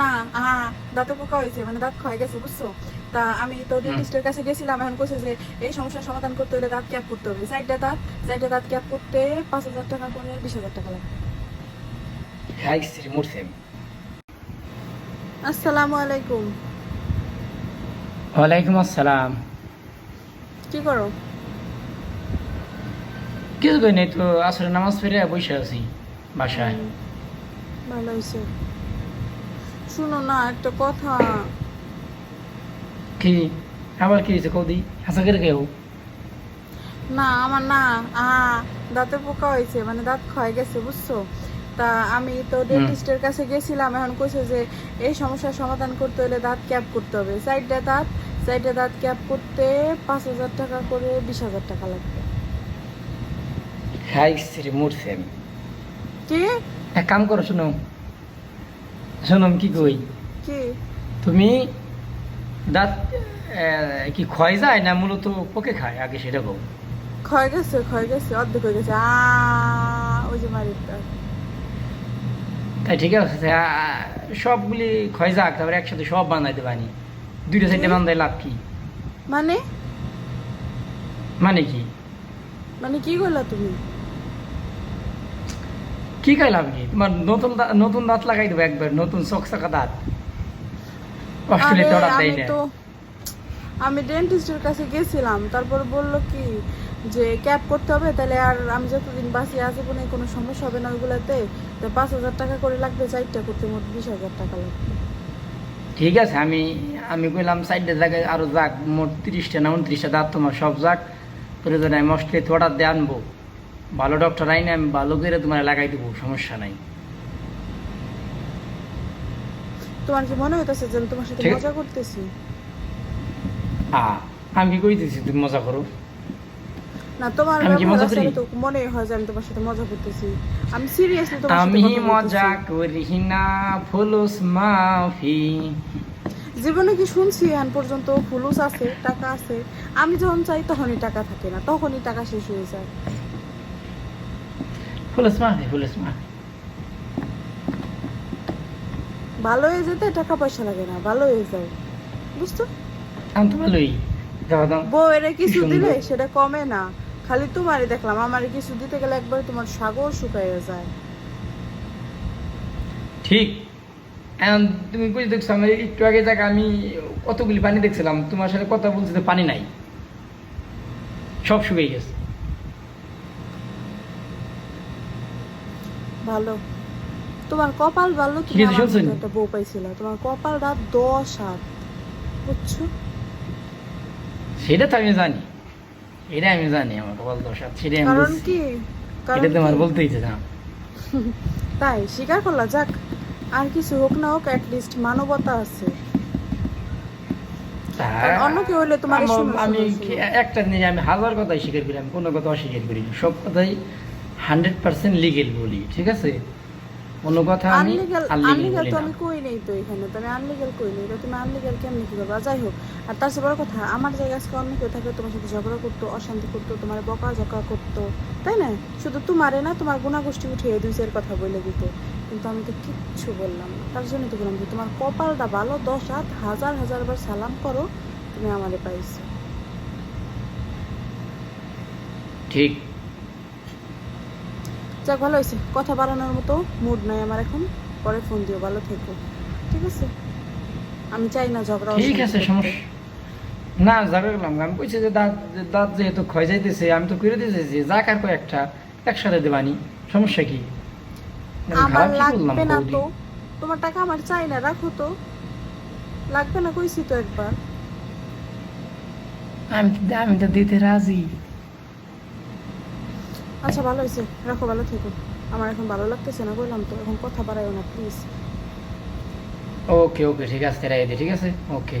না আহা দাঁতে পোকা হয়েছে মানে দাঁত ক্ষয় গেছে বুঝছ? তা আমি তো ডেন্টিস্টের কাছে গেছিলাম এখন কইছে যে এই সমস্যার সমাধান করতে হলে দাঁত ক্যাপ করতে হবে। দাঁত দাঁত ক্যাপ করতে পাঁচ হাজার টাকা করে বিশ হাজার টাকা মুরসেম। আসসালামু আলাইকুম। ওয়ালাইকুম আসসালাম। কি করো? কিছু কই নাই তো আসলে নামাজ ফিরে বসে আছি বাসায়। ভালো হয়েছে শুনো না একটা কথা। কি? আবার কি হয়েছে কৌদি? হাসা করে কেউ। না আমার না আহা দাঁতে পোকা হয়েছে মানে দাঁত ক্ষয় গেছে বুঝছ? তা আমি তো ডেন্টিস্টের কাছে গেছিলাম এখন কইছে যে এই সমস্যার সমাধান করতে হলে দাঁত ক্যাপ করতে হবে। সাইডটা দাঁত সাইডে দাঁত ক্যাপ করতে পাঁচ হাজার টাকা করে বিশ হাজার টাকা লাগবে। হাই শ্রী মুরসেম কি? এক কাম করো শুনো। শোনো আমি কি কই? কি? তুমি দাঁত কি ক্ষয় যায় না মূলত পোকে খায়? আগে সেটা বল। ক্ষয় গেছে ক্ষয় গেছে অর্ধেক হয়ে গেছে। ওই যে মারির তাই ঠিক আছে সবগুলি ক্ষয় যাক তারপরে একসাথে সব বানাইতে পারি। দুইটা সাইডে বান্ধাই লাভ কি? মানে? মানে কি? মানে কি করলা তুমি? কি খাই লাভ কি তোমার নতুন নতুন দাঁত লাগাই দেবো একবার নতুন চকচকা দাঁত। অস্ট্রেলিয়াতে আরে, অর্ডার দেয় আমি না তো আমি ডেন্টিস্টের কাছে গেছিলাম তারপর বলল কি যে ক্যাব করতে হবে তাহলে আর আমি যতদিন বাসি আছি কোনো কোনো সমস্যা হবে না ওইগুলাতে তো পাঁচ হাজার টাকা করে লাগবে চারটা করতে মোট বিশ হাজার টাকা লাগবে। ঠিক আছে আমি আমি কইলাম সাইডে জায়গায় আরও যাক মোট তিরিশটা না উনত্রিশটা দাঁত তোমার সব যাক প্রয়োজন আমি অস্ট্রেলিয়াতে অর্ডার দিয়ে আনব। ভালো ডক্টর আইনে আমি ভালো করে তোমার লাগাই দেবো সমস্যা নাই। তোমার কি মনে হইতেছে যে তোমার সাথে মজা করতেছি? আ আমি কি কইতেছি তুমি মজা করো? না তোমার আমি কি মজা করি? তো মনে হয় যে আমি তোমার সাথে মজা করতেছি। আমি সিরিয়াসলি তোমার সাথে আমি মজা করি না ফুলুস মাফি। জীবনে কি শুনছি এখন পর্যন্ত ফুলুস আছে টাকা আছে। আমি যখন চাই তখনই টাকা থাকে না তখনই টাকা শেষ হয়ে যায়। ফুলুস মাফি ফুলুস মাফি ভালো হয়ে যেতে টাকা পয়সা লাগে না ভালো হয়ে যায়। বুঝছ? আমি তো ভালোই। বউ এরা কিছু দিলে সেটা কমে না। খালি তোমারই দেখলাম আমার কিছু দিতে গেলে একবার তোমার সাগর শুকাইয়া যায়। ঠিক। এখন তুমি বুঝে দেখছ? আমি একটু আগে যাক আমি কতগুলি পানি দেখছিলাম। তোমার সাথে কথা বলছি পানি নাই। সব শুকিয়ে গেছে। ভালো। তোমার কপাল ভালো তুমি কি আমার একটা বউ পাইছিল। তোমার কপাল রাত দশ হাত বুঝছ? সেটা তো আমি জানি। এটা আমি জানি আমার কপাল দোষ আছে সেটা আমি কারণ কি? এটা তোমার বলতে ইচ্ছে না। তাই স্বীকার করলা যাক আর কিছু হোক না হোক লিস্ট মানবতা আছে। অন্য হলে তোমার আমি কি-। একটা জিনিস আমি হাজার কথাই স্বীকার করি আমি কোনো কথা অস্বীকার করি। সব কথাই হান্ড্রেড পার্সেন্ট লিগেল বলি ঠিক আছে? কোনো কথা আমি আনলিগাল তো আমি কই নেই তো এখানে তো আমি আনলিগাল কই নেই? তুমি আনলিগাল কেমনি কি করবা যাই হোক আর তার চেয়ে বড় কথা আমার জায়গায় আজকে অন্য কেউ থাকে তোমার সাথে ঝগড়া করতো অশান্তি করতো তোমার বকা ঝকা করতো তাই না? শুধু তোমারে না তোমার গুণাগোষ্ঠী উঠিয়ে কথা বলে দিত। কিন্তু আমি তো কিচ্ছু বললাম না। তার জন্য তো বললাম যে তোমার কপালটা ভালো দশ হাত হাজার হাজার বার সালাম করো তুমি আমারে পাইছো। ঠিক। যাক ভালো হয়েছে। কথা বাড়ানোর মতো মুড নাই আমার এখন। পরে ফোন দিও ভালো থেকো। ঠিক আছে? আমি চাই না ঝগড়া ঠিক আছে সমস্যা। না যাবে গেলাম আমি কইছি যে দাঁত যে দাঁত যেহেতু ক্ষয় যাইতেছে আমি তো করে দিতেছি যা কার কয়েকটা একসাথে দেবানি। সমস্যা কি? আমার করলাম লাগবে না তো। তোমার টাকা আমার চাই না রাখো তো। লাগবে না কইছি তো একবার। আমি আমি তো দিতে রাজি। আচ্ছা ভালো হয়েছে। রাখো, ভালো থেকো। আমার এখন ভালো লাগতেছে না, বললাম তো, এখন কথা বাড়াইও না প্লিজ ওকে ওকে, ঠিক আছে রাই ঠিক আছে? ওকে।